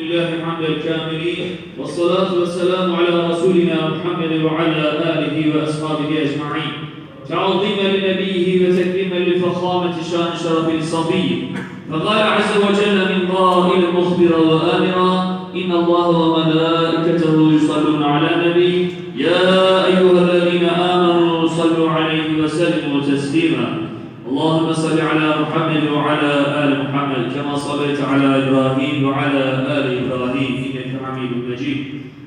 لله حمد الكاملين والصلاة والسلام على رسولنا محمد وعلى آله وأصحابه أجمعين. تعظيما لنبيه وتكريما لفخامة شان شرف الصبي فقال عز وجل من قائل مخبرا وآمرا إن الله وملائكته يصلون على النبي يا أيها الذين آمنوا صلوا عليه وسلموا تسليما. اللهم صل على محمد وعلى آل محمد كما صليت على إبراهيم وعلى آل حميد مجيد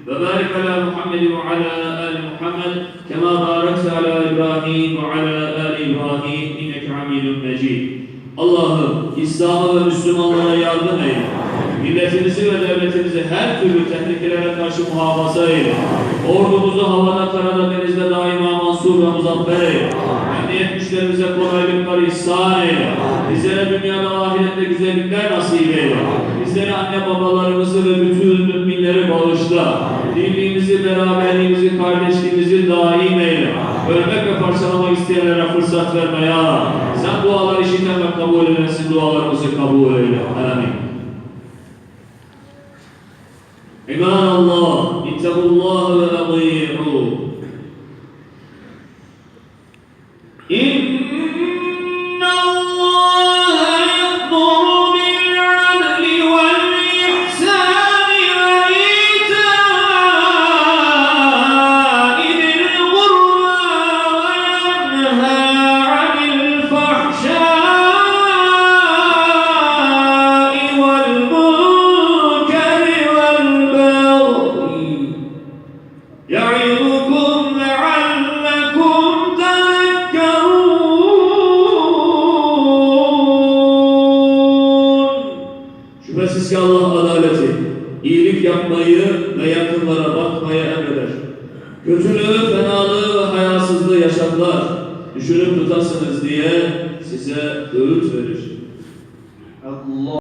وبارك على محمد وعلى آل محمد كما باركت على إبراهيم وعلى آل إبراهيم إنك حميد مجيد Allah'ım İslam'a ve Müslümanlara yardım eyle. Milletimizi ve devletimizi her türlü tehlikelere karşı muhafaza eyle. Ordumuzu havada, karada, denizde daima mansur ve muzaffer eyle. Emniyet güçlerimize kolaylıklar ihsan eyle. Bizlere dünyada ahirette güzellikler nasip eyle. Bizlere anne babalarımızı ve bütün müminleri bağışla. Birliğimizi, beraberliğimizi, kardeşliğimizi daim eyle. Ölmek ve parçalamak isteyenlere fırsat verme ya. Sen duaları işiten ve kabul edensin dualarımızı kabul eyle. Amin. İbadallah, ittakullah ve ati'u. إن يعظكم لعلكم تذكرون Şüphesiz ki Allah adaleti, iyilik yapmayı ve yakınlara bakmayı emreder. Kötülüğü, fenalığı ve hayasızlığı yaşatlar. Düşünüp tutasınız diye size öğüt verir. Allah